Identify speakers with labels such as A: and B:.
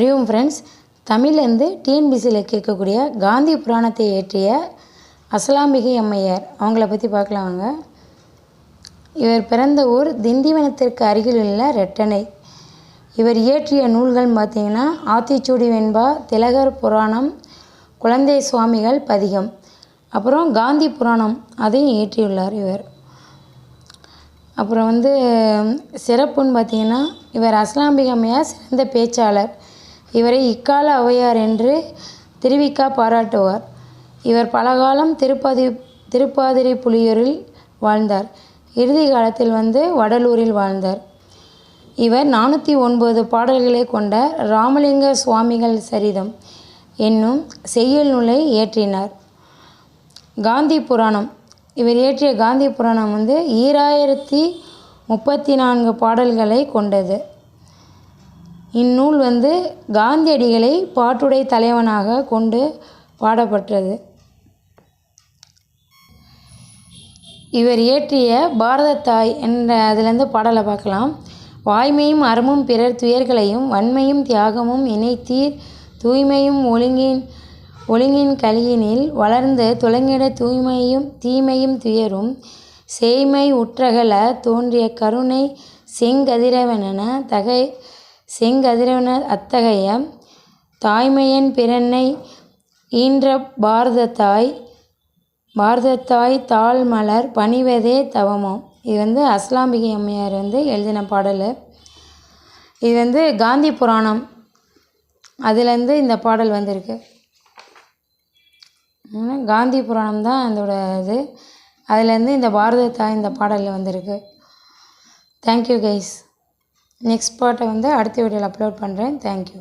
A: அறிவும் ஃப்ரெண்ட்ஸ் தமிழ்லேருந்து டிஎன்பிசியில் கேட்கக்கூடிய காந்தி புராணத்தை இயற்றிய அசலாம்பிகை அம்மையார். அவங்கள பற்றி பார்க்கலாம் வாங்க. இவர் பிறந்த ஊர் திண்டிவனத்திற்கு அருகில் உள்ள ரெட்டனை. இவர் இயற்றிய நூல்கள்னு பார்த்திங்கன்னா ஆத்திச்சூடி வெண்பா திலகர் புராணம் குழந்தை சுவாமிகள் பதிகம். அப்புறம் காந்தி புராணம் அதையும் இயற்றியுள்ளார் இவர். அப்புறம் வந்து சிறப்புன்னு பார்த்தீங்கன்னா இவர் அஸ்லாம்பிகை அம்மையார் சிறந்த பேச்சாளர். இவரை இக்கால ஔவையார் என்று திருவிக்கா பாராட்டுவார். இவர் பலகாலம் திருப்பாதி திருப்பாதிரை புலியூரில் வாழ்ந்தார். இறுதி காலத்தில் வந்து வடலூரில் வாழ்ந்தார். இவர் நானூற்றி ஒன்பது பாடல்களை கொண்ட ராமலிங்க சுவாமிகள் சரிதம் என்னும் செய்யுள் நூலை இயற்றினார். காந்தி புராணம். இவர் இயற்றிய காந்தி புராணம் வந்து ஈராயிரத்தி முப்பத்தி நான்கு பாடல்களை கொண்டது. இந்நூல் வந்து காந்தியடிகளை பாட்டுடை தலைவனாக கொண்டு பாடப்பட்டது. இவர் இயற்றிய பாரத தாய் என்ற அதிலேருந்து பாடலை பார்க்கலாம். வாய்மையும் அறமும் பிறர் துயர்களையும் வன்மையும் தியாகமும் இணைத்தீர் தூய்மையும் ஒழுங்கின் ஒழுங்கின் கலியினில் வளர்ந்து துளங்கிட தூய்மையும் தீமையும் துயரும் சேய்மை உற்றகல தோன்றிய கருணை செங்கதிரவனென தகை செங்கதிரவன அத்தகைய தாய்மையன் பிறன்னை ஈன்ற பாரதத்தாய் பாரதத்தாய் தாழ் மலர் பணிவதே தவமாம் இது வந்து அஸ்லாம்பிகை அம்மையார் வந்து எழுதின பாடல். இது வந்து காந்தி புராணம். அதுலேருந்து இந்த பாடல் வந்திருக்கு. காந்தி புராணம் தான் அதோட இது. அதுலேருந்து இந்த பாரத தாய் இந்த பாடலில் வந்திருக்கு. தேங்க்யூ கைஸ் நெக்ஸ்ட் பார்ட்டை வந்து அடுத்த வீடியோவில் அப்லோட் பண்ணுறேன் தேங்க்யூ